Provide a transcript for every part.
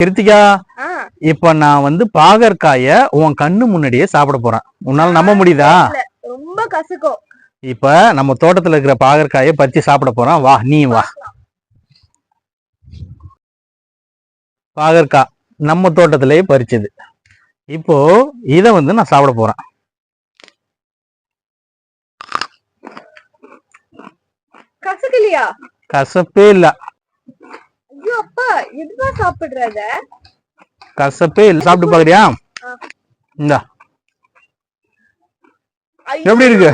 கிருத்திகா இப்ப நான் வந்து பாகற்காய உன் கண்ணு முன்னாடியே சாப்பிட போறேன். உன்னால நம்ப முடியுதா? ரொம்ப கசக்கும். இப்ப நம்ம தோட்டத்துல இருக்கிற பாகற்காயை பறிச்சு சாப்பிட போறோம் வா நீ வா. பாகற்காய் நம்ம தோட்டத்திலேயே பறிச்சது. இப்போ இத வந்து நான் சாப்பிட போறேன். கசக்கலையா? கசப்பே இல்ல. எதுதான் சாப்பிடுறத? கசப்பே இல்ல சாப்பிட்டு பாக்குறியா. இந்தா. எப்படி இருக்கு?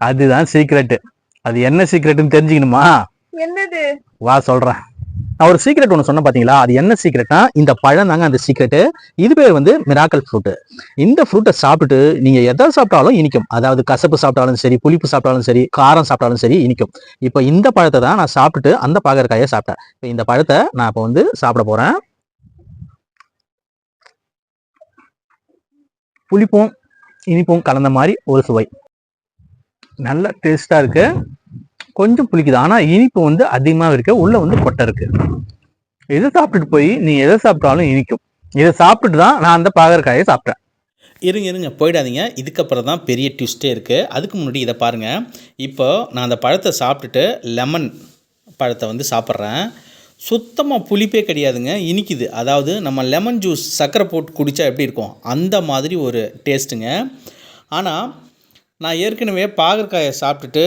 அதுதான் சீக்ரெட் அது என்ன சீக்ரெட்னு தெரிஞ்சுக்கணுமா? என்னது? வா சொல்றேன். நான் ஒரு சீக்ரெட் ஒன்று சொன்னேன் பார்த்தீங்களா அது என்ன சீக்ரெட்னா இந்த பழம் தாங்க அந்த சீக்ரெட்டு இது பேர் வந்து மிராக்கல் ஃப்ரூட்டு இந்த ஃப்ரூட்டை சாப்பிட்டுட்டு நீங்கள் எதை சாப்பிட்டாலும் இனிக்கும். அதாவது கசப்பு சாப்பிட்டாலும் சரி புளிப்பு சாப்பிட்டாலும் சரி காரம் சாப்பிட்டாலும் சரி இனிக்கும். இப்போ இந்த பழத்தை தான் நான் சாப்பிட்டுட்டு அந்த பாகற்காயை சாப்பிட்டேன். இப்போ இந்த பழத்தை நான் இப்போ வந்து சாப்பிட போகிறேன் புளிப்பும் இனிப்பும் கலந்த மாதிரி ஒரு சுவை. நல்ல டேஸ்ட்டாக இருக்குது கொஞ்சம் புளிக்குது. ஆனால் இனிப்பு வந்து அதிகமாக இருக்கு. உள்ளே வந்து கொட்டை இருக்கு. எதை சாப்பிட்டுட்டு போய் நீ எதை சாப்பிட்டாலும் இனிக்கும். இதை சாப்பிட்டுட்டு தான் நான் அந்த பாகற்காயை சாப்பிட்டேன். இருங்க இருங்க. போயிடாதீங்க. இதுக்கப்புறம் தான் பெரிய ட்விஸ்ட்டே இருக்குது அதுக்கு முன்னாடி இதை பாருங்கள் இப்போ நான் அந்த பழத்தை சாப்பிட்டுட்டு லெமன் பழத்தை வந்து சாப்பிட்றேன். சுத்தமாக புளிப்பே கிடையாதுங்க. இனிக்குது. அதாவது நம்ம லெமன் ஜூஸ் சர்க்கரை போட்டு குடித்தா எப்படி இருக்கும்? அந்த மாதிரி ஒரு டேஸ்ட்டுங்க ஆனால் நான் ஏற்கனவே பாகற்காயை சாப்பிட்டுட்டு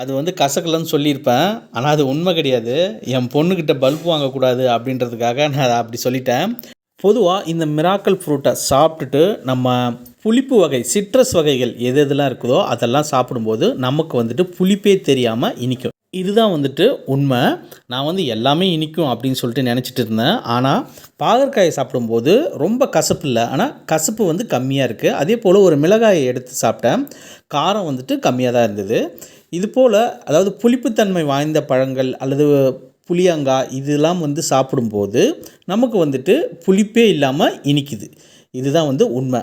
அது வந்து கசக்கலன்னு சொல்லியிருப்பேன். ஆனால் அது உண்மை கிடையாது. என் பொண்ணுக்கிட்ட பல்ப் வாங்கக்கூடாது அப்படின்றதுக்காக நான் அதை அப்படி சொல்லிட்டேன். பொதுவாக இந்த மிராக்கல் ஃப்ரூட்டை சாப்பிட்டுட்டு நம்ம புளிப்பு வகை சிட்ரஸ் வகைகள் எது எதெல்லாம் இருக்குதோ அதெல்லாம் சாப்பிடும்போது நமக்கு வந்துட்டு புளிப்பே தெரியாமல் இனிக்கும். இதுதான் வந்துட்டு உண்மை. நான் வந்து எல்லாமே இனிக்கும் அப்படின்னு சொல்லிட்டு நினச்சிட்டு இருந்தேன். ஆனால் பாகற்காயை சாப்பிடும்போது ரொம்ப கசப்பு இல்லை. ஆனால் கசப்பு வந்து கம்மியாக இருக்குது அதே போல் ஒரு மிளகாயை எடுத்து சாப்பிட்டேன். காரம் வந்துட்டு கம்மியாக தான் இருந்தது. இதுபோல் அதாவது புளிப்புத்தன்மை வாய்ந்த பழங்கள் அல்லது புளியங்காய் இதெல்லாம் வந்து சாப்பிடும்போது நமக்கு வந்துட்டு புளிப்பே இல்லாமல் இனிக்குது. இதுதான் வந்து உண்மை.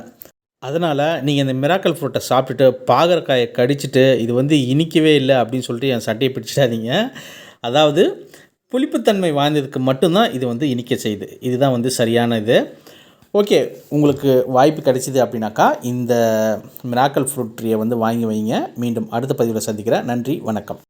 அதனால் நீங்கள் இந்த மிராக்கல் ஃப்ரூட்டை சாப்பிட்டுட்டு பாகற்காயை கடிச்சிட்டு இது வந்து இனிக்கவே இல்லை அப்படின்னு சொல்லிட்டு என் சட்டையை பிடிச்சிடாதீங்க. அதாவது புளிப்புத்தன்மை வாய்ந்ததுக்கு மட்டும்தான் இது வந்து இனிக்க செய்யுது. இதுதான் வந்து சரியான இது. ஓகே உங்களுக்கு வாய்ப்பு கிடைச்சிது அப்படின்னாக்கா இந்த மிராக்கல் ஃப்ரூட் ட்ரீயை வந்து வாங்கி வைங்க. மீண்டும் அடுத்த பதிவில் சந்திக்கிறேன். நன்றி வணக்கம்.